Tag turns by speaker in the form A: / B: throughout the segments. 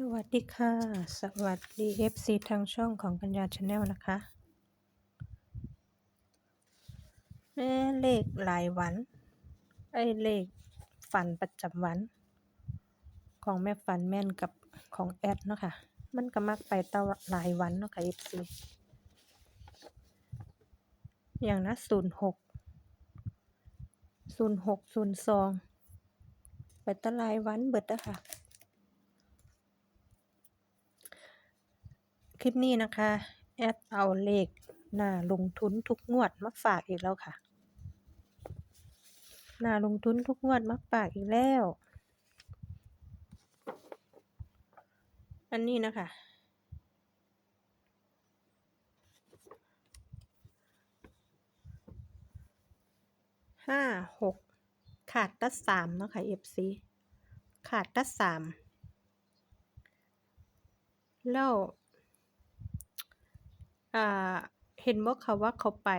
A: สวัสดีค่ะ สวัสดี FC ทางช่องของปัญญาชาแนลนะคะแม่เลขรายวัน ไอ้เลขฝันประจำวัน ของแม่ฝันแม่นกับของแอดเนาะค่ะ มันก็มักไปตะรายวันเนาะค่ะ FC อย่างนะศูนย์หกศูนย์หกศูนย์สองไปตะรายวันเบิดอะค่ะ ลิปนี้นะคะ แอดเอาเลขหน้าลงทุนทุกงวดมาฝากอีกแล้วค่ะ หน้าลงทุนทุกงวดมาฝากอีกแล้ว อันนี้นะคะห้าหกขาดตัดสามเนาะค่ะ FC ขาดตัดสามแล้ว อ่า เห็นบอกเขาว่าเขาไป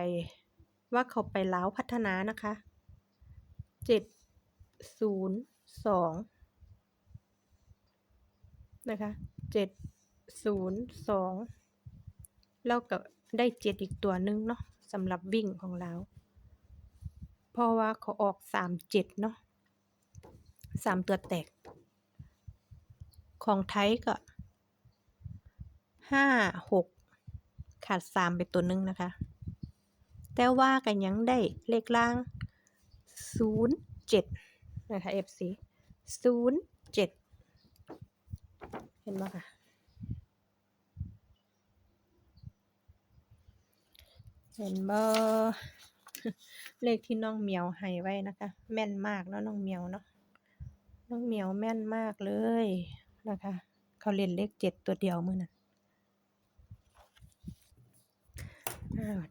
A: ว่าเขาไปล้าวพัฒนานะคะ เจ็ดศูนย์สองนะคะเจ็ดศูนย์สองแล้วก็ได้เจ็ดอีกตัวหนึ่งเนาะสำหรับวิ่งของเราเพราะว่าเขาออกสามเจ็ดเนาะสามตัวแตก ของไทยก็ห้าหก ขาดสามไปตัวหนึ่งนะคะ แต่ว่ากันยังได้เลขล่างศูนย์เจ็ดนะคะ FC ศูนย์เจ็ดเห็นไหมคะเห็นบ่เลขที่น้องเหมียวให้ไว้นะคะ แม่นมากเนาะน้องเหมียวเนาะน้องเหมียวแม่นมากเลยนะคะ เขาเล่นเลขเจ็ดตัวเดียวมือนั้นาว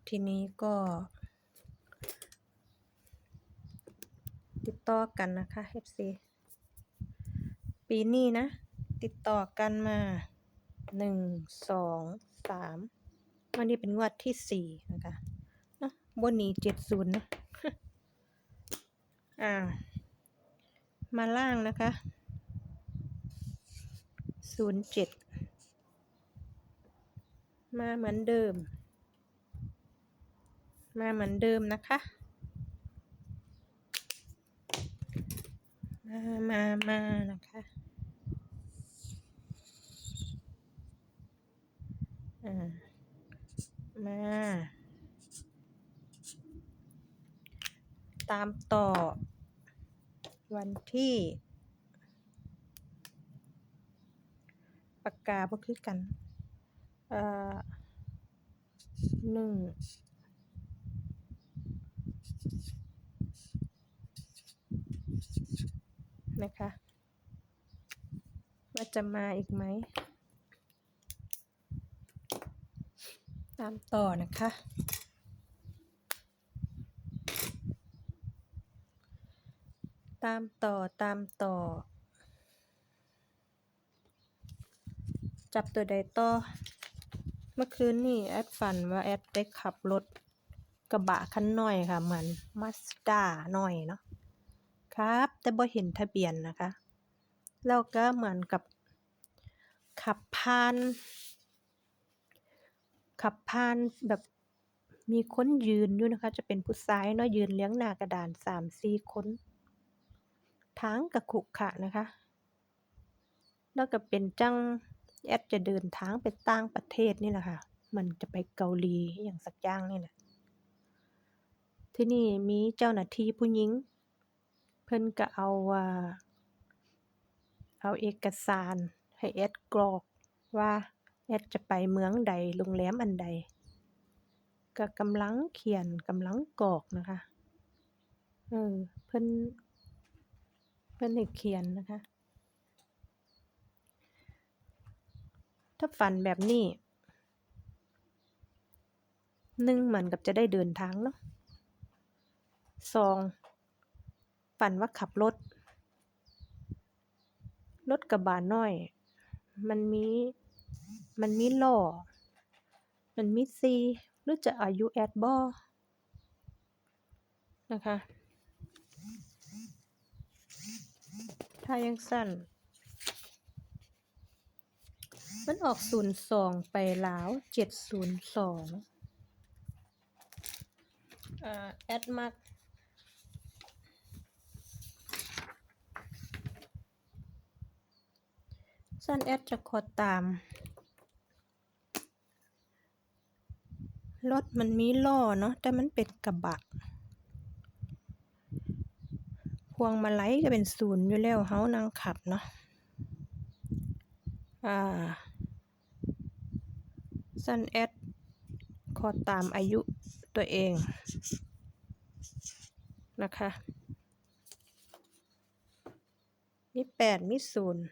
A: ทีนี้ก็ ติดต่อกันนะคะ FC ปีนี้นะ ติดต่อกันมาหนึ่งสองสามวันนี้เป็นงวดที่สี่นะคะเนาะบนนี้เจ็ดศูนย์นะอ่า มาล่างนะคะศูนย์เจ็ดมาเหมือนเดิม มาเหมือนเดิมนะคะ มามามานะคะ อ่า มา ตามต่อ วันที่ ปากกาบ่คือกัน เอ่อหนึ่ง นะคะ ว่าจะมาอีกไหม ตามต่อนะคะ ตามต่อตามต่อ จับตัวใดต่อ เมื่อคืนนี่แอดฝันว่าแอดได้ขับรถกระบะคันน้อยค่ะ เหมือนมาสด้าน้อยเนาะ ครับ แต่บ่เห็นทะเบียนนะคะ แล้วก็เหมือนกับขับผ่าน ขับผ่านแบบมีคนยืนอยู่นะคะ จะเป็นผู้ชายเนาะยืนเลี้ยงหน้ากระดานสามสี่คนทางกระขรุขะนะคะ แล้วก็เป็นจังแอดจะเดินทางไปต่างประเทศนี่แหละค่ะ มันจะไปเกาหลีอย่างสักอย่างนี่แหละที่นี่มีเจ้าหน้าที่ผู้หญิง เพิ่นก็เอาอ่า เอาเอกสารให้แอดกรอกว่าแอดจะไปเมืองใดโรงแรมอันใด ก็กำลังเขียนกำลังกรอกนะคะเออเพิ่นเพิ่นให้เขียนนะคะ ถ้าฝันแบบนี้หนึ่งเหมือนกับจะได้เดินทางเนาะสอง ฝันว่าขับรถ รถกระบะน้อย มันมี มันมีล้อ มันมีสี่หรือจะอายุแอดบ่นะคะ ถ้ายังสั้น มันออก02ไปลาว702อ่าแอดมัก สั้นแอดจะขอตาม รถมันมีล้อเนาะ แต่มันเป็นกระบะ พวงมาลัยก็เป็นศูนย์อยู่แล้วเฮานั่งขับเนาะ อ่าสันแอดขอตามอายุตัวเอง นะคะ มีแปดมีศูนย์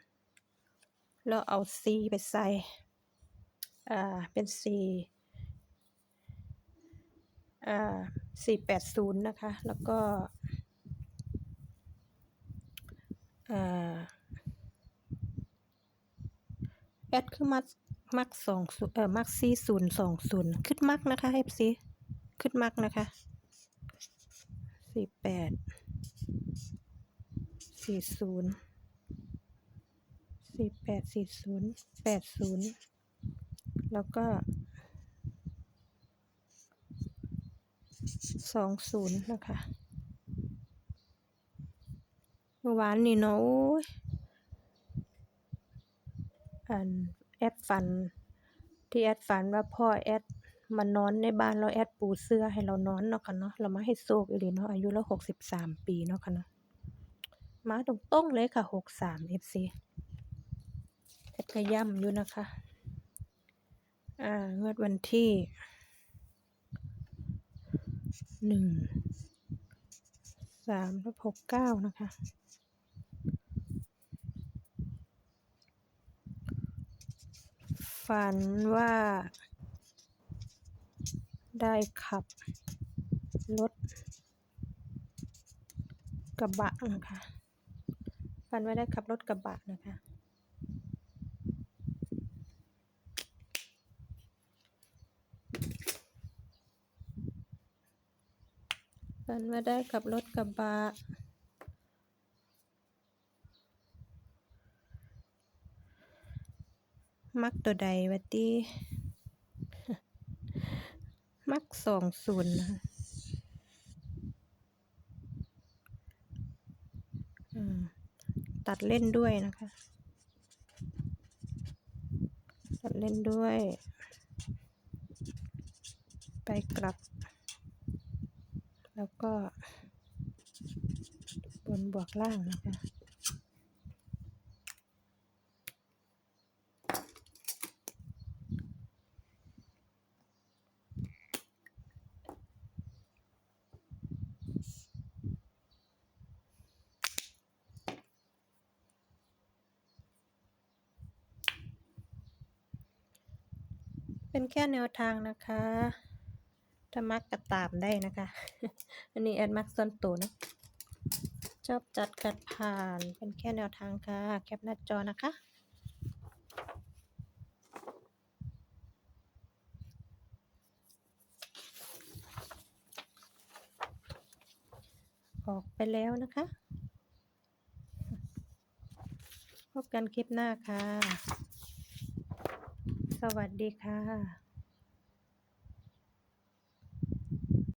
A: เราเอาซีไปใส่ อ่า เป็นซีอ่าสี่แปดศูนย์นะคะ แล้วก็ อ่า แอดขึ้นมามักสองเอ่อมักซีศูนย์สองศูนย์ขึ้นมักนะคะเอฟซีขึ้นมักนะคะสี่แปดสี่ศูนย์ 80แปดสี่ศูนย์แปดศูนย์แล้วก็20นย์นะคะเมื่อวานนี่เนาะโอ้ยอันแอดฝัน ที่แอดฝันว่าพ่อแอดมานอนในบ้านแล้วแอดปูเสื่อให้เรานอนเนาะค่ะเนาะแล้วมาให้โชคอีหลีเนาะอายุเรา63ปีเนาะค่ะเนาะมาตรงๆเลยค่ะ63 FC แอฟซี ดก็ย้ำอยู่นะคะ อ่างวดวันที่1 3ทับ69นะคะ ฝันว่าได้ขับรถกระบะนะคะ ฝันว่าได้ขับรถกระบะนะคะ ฝันว่าได้ขับรถกระบะมักตัวใดวะติมัก20นะคะอืมตัดเล่นด้วยนะคะ ตัดเล่นด้วย ไปกลับ แล้วก็ บนบวกล่างนะคะเป็นแค่แนวทางนะคะ ถ้ามักก็ตามได้นะคะ อันนี้แอดมักส่วนตัวนะชอบจัดขัดผ่านเป็นแค่แนวทางค่ะ แคปหน้าจอนะคะออกไปแล้วนะคะ พบกันคลิปหน้าค่ะ สวัสดีค่ะ